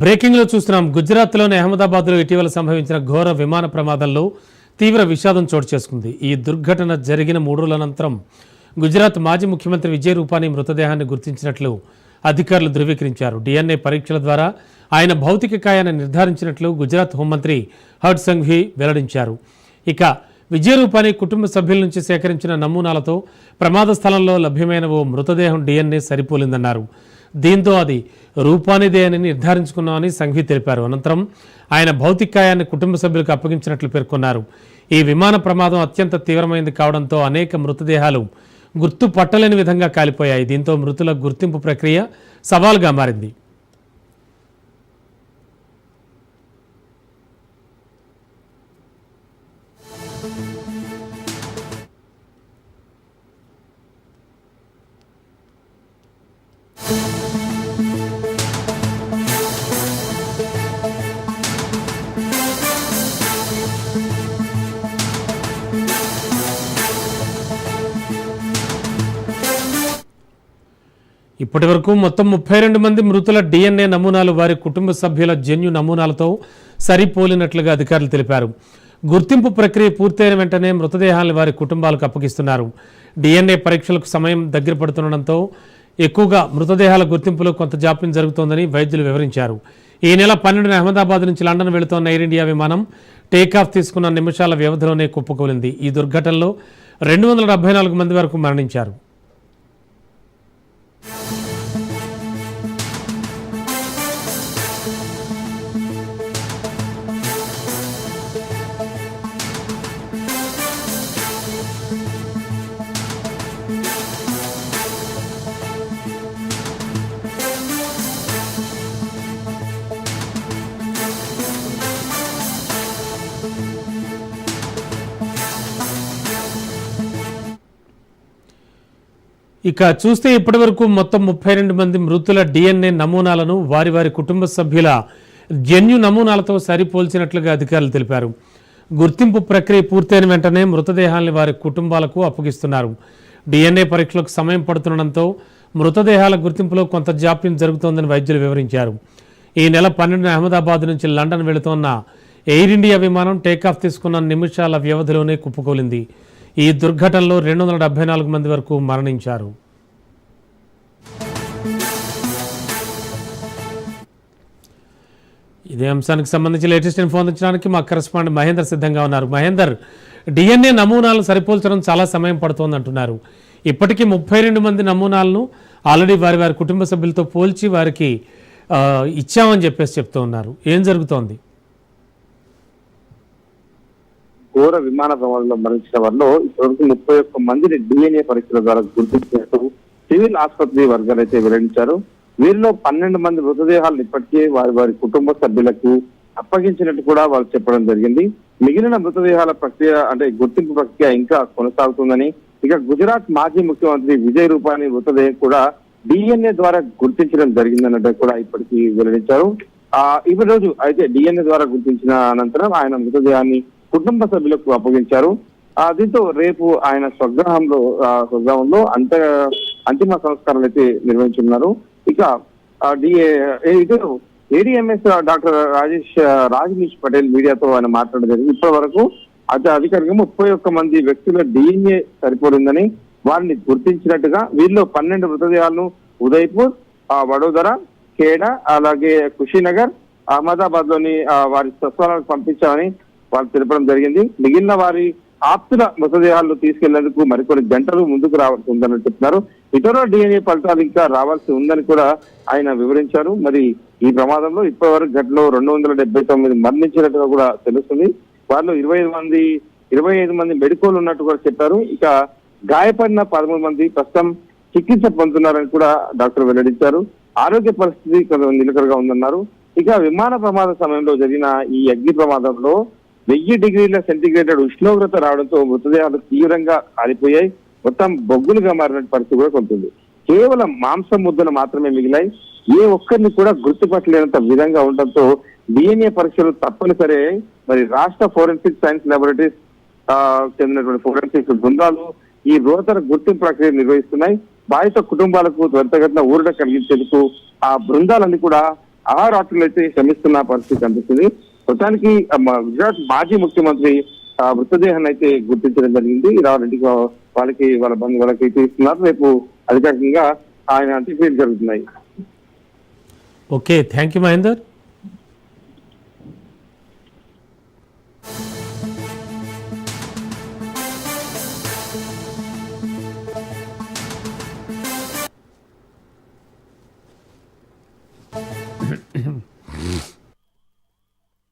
బ్రేకింగ్లో చూస్తున్నాం. గుజరాత్లోని అహ్మదాబాద్లో ఇటీవల సంభవించిన ఘోర విమాన ప్రమాదంలో తీవ్ర విషాదం చోటు చేసుకుంది. ఈ దుర్ఘటన జరిగిన మూడు రోజుల అనంతరం గుజరాత్ మాజీ ముఖ్యమంత్రి విజయ్ రూపానీ మృతదేహాన్ని గుర్తించినట్లు అధికారులు ధృవీకరించారు. డిఎన్ఏ పరీక్షల ద్వారా ఆయన భౌతిక కాయాన్ని నిర్ధారించినట్లు గుజరాత్ హోంమంత్రి హర్ష్ సంఘ్వి వెల్లడించారు. ఇక విజయ రూపానీ కుటుంబ సభ్యుల నుంచి సేకరించిన నమూనాలతో ప్రమాద స్థలంలో లభ్యమైన ఓ మృతదేహం డిఎన్ఏ సరిపోలిందన్నారు. దీంతో అది రూపానిదే అని నిర్ధారించుకున్నామని సంఘవి తెలిపారు. అనంతరం ఆయన భౌతికాయాన్ని కుటుంబ సభ్యులకు అప్పగించినట్లు పేర్కొన్నారు. ఈ విమాన ప్రమాదం అత్యంత తీవ్రమైంది కావడంతో అనేక మృతదేహాలు గుర్తు పట్టలేని విధంగా కాలిపోయాయి. దీంతో మృతుల గుర్తింపు ప్రక్రియ సవాల్గా మారింది. ఇప్పటి వరకు మొత్తం ముప్పై రెండు మంది మృతుల డిఎన్ఏ నమూనాలు వారి కుటుంబ సభ్యుల జన్యు నమూనాలతో సరిపోలినట్లుగా అధికారులు తెలిపారు. గుర్తింపు ప్రక్రియ పూర్తయిన వెంటనే మృతదేహాలను వారి కుటుంబాలకు అప్పగిస్తున్నారు. డిఎన్ఏ పరీక్షలకు సమయం దగ్గర పడుతుండటంతో ఎక్కువగా మృతదేహాల గుర్తింపులో కొంత జాప్యం జరుగుతోందని వైద్యులు వివరించారు. ఈ నెల పన్నెండున అహ్మదాబాద్ నుంచి లండన్ వెళుతోన్న ఎయిర్ ఇండియా విమానం టేకాఫ్ తీసుకున్న నిమిషాల వ్యవధిలోనే కుప్పకూలింది. ఈ దుర్ఘటనలో రెండు వందల డెబ్బై నాలుగు మంది వరకు మరణించారు. ఇక చూస్తే ఇప్పటివరకు మొత్తం ముప్పై రెండు మంది మృతుల డిఎన్ఏ నమూనాలను వారి వారి కుటుంబ సభ్యుల జన్యు నమూనాలతో సరిపోల్చినట్లుగా అధికారులు తెలిపారు. గుర్తింపు ప్రక్రియ పూర్తయిన వెంటనే మృతదేహాల్ని వారి కుటుంబాలకు అప్పగిస్తున్నారు. డిఎన్ఏ పరీక్షలకు సమయం పడుతుండటంతో మృతదేహాల గుర్తింపులో కొంత జాప్యం జరుగుతోందని వైద్యులు వివరించారు. ఈ నెల పన్నెండున అహ్మదాబాద్ నుంచి లండన్ వెళుతోన్న ఎయిర్ ఇండియా విమానం టేకాఫ్ తీసుకున్న నిమిషాల వ్యవధిలోనే కుప్పకూలింది. ఈ దుర్ఘటనలో రెండు వందల డెబ్బై నాలుగు మంది వరకు మరణించారు. ఇదే అంశానికి సంబంధించి లేటెస్ట్ ఇన్ఫో అందించడానికి మా కరెస్పాండెంట్ మహేందర్ సిద్ధంగా ఉన్నారు. మహేందర్ డిఎన్ఏ నమూనాలు సరిపోల్చడం చాలా సమయం పడుతోంది అంటున్నారు ఇప్పటికీ ముప్పై రెండు మంది నమూనాలను ఆల్రెడీ వారి వారి కుటుంబ సభ్యులతో పోల్చి వారికి ఇచ్చామని చెప్పేసి చెప్తూ ఉన్నారు ఏం జరుగుతోంది? ఘోర విమాన ప్రమాదంలో మరణించిన వారిలో ఇప్పటివరకు ముప్పై ఒక్క మందిని డిఎన్ఏ పరీక్షల ద్వారా గుర్తించినట్టు సివిల్ ఆసుపత్రి వర్గాలు అయితే వెల్లడించారు. వీరిలో పన్నెండు మంది మృతదేహాలను ఇప్పటికే వారి వారి కుటుంబ సభ్యులకు అప్పగించినట్టు కూడా వాళ్ళు చెప్పడం జరిగింది. మిగిలిన మృతదేహాల ప్రక్రియ అంటే గుర్తింపు ప్రక్రియ ఇంకా కొనసాగుతుందని ఇక గుజరాత్ మాజీ ముఖ్యమంత్రి విజయ్ రూపాణి మృతదేహం కూడా డిఎన్ఏ ద్వారా గుర్తించడం జరిగిందన్నట్టు కూడా ఇప్పటికీ వెల్లడించారు. ఆ ఇప్పటి రోజు అయితే డిఎన్ఏ ద్వారా గుర్తించిన అనంతరం ఆయన మృతదేహాన్ని కుటుంబ సభ్యులకు అప్పగించారు. దీంతో రేపు ఆయన స్వగ్రహంలో ఆ, స్వగ్రహంలో అంత అంతిమ సంస్కారాలు అయితే నిర్వహించున్నారు ఇక డిఏ ఇటు ఏడిఎంఎస్ డాక్టర్ రాజేష్ రాజనీష్ పటేల్ మీడియాతో ఆయన మాట్లాడడం జరిగింది. ఇప్పటి వరకు అతి అధికారికంగా ముప్పై ఒక్క మంది వ్యక్తుల డిఎన్ఏ సరిపోయిందని వారిని గుర్తించినట్టుగా వీరిలో పన్నెండు మృతదేహాలను ఉదయ్పూర్ ఆ, వడోదర ఖేడా అలాగే కుషీనగర్ అహ్మదాబాద్లోని వారి స్వస్థలాలకు పంపించాలని వాళ్ళు తెలపడం జరిగింది. మిగిలిన వారి ఆప్తుల మృతదేహాలను తీసుకెళ్ళేందుకు మరికొన్ని గంటలు ముందుకు రావాల్సి ఉందని చెప్తున్నారు. ఇతర డిఎన్ఏ ఫలితాలు ఇంకా రావాల్సి ఉందని కూడా ఆయన వివరించారు. మరి ఈ ప్రమాదంలో ఇప్పటి వరకు ఘటనలో రెండు వందల డెబ్బై తొమ్మిది మరణించినట్టుగా కూడా తెలుస్తుంది. వారిలో ఇరవై ఐదు మంది ఇరవై ఐదు మంది మెడికోలు ఉన్నట్టు కూడా చెప్పారు. ఇక గాయపడిన పదమూడు మంది ప్రస్తుతం చికిత్స పొందుతున్నారని కూడా డాక్టర్ వెల్లడించారు. ఆరోగ్య పరిస్థితి కొంత నిలకడగా ఉందన్నారు. ఇక విమాన ప్రమాద సమయంలో జరిగిన ఈ అగ్ని ప్రమాదంలో వెయ్యి డిగ్రీల సెంటీగ్రేటెడ్ ఉష్ణోగ్రత రావడంతో మృతదేహాలు తీవ్రంగా కాలిపోయాయి. మొత్తం బొగ్గులుగా మారిన పరిస్థితి కూడా కొంటుంది. కేవలం మాంసం ముద్దలు మాత్రమే మిగిలాయి. ఏ ఒక్కరిని కూడా గుర్తుపట్టలేనంత విధంగా ఉండటంతో డిఎన్ఏ పరీక్షలు తప్పనిసరి. మరి రాష్ట్ర ఫోరెన్సిక్ సైన్స్ లాబొరేటరీస్ చెందినటువంటి ఫోరెన్సిక్ బృందాలు ఈ రోతర గుర్తింపు ప్రక్రియ నిర్వహిస్తున్నాయి. బాధిత కుటుంబాలకు త్వరితగతిన ఊరట కలిగించేందుకు ఆ బృందాలన్నీ కూడా ఆహారాత్రులు అయితే శ్రమిస్తున్న పరిస్థితి కనిపిస్తుంది. మొత్తానికి మా గుజరాత్ మాజీ ముఖ్యమంత్రి ఆ, మృతదేహాన్ని అయితే గుర్తించడం జరిగింది. రావాలంటే వాళ్ళకి వాళ్ళ బంధు వాళ్ళకి తీస్తున్నారు. రేపు అధికారికంగా ఆయన అంత్యక్రియలు జరుగుతున్నాయి. ఓకే. Thank you Mahender.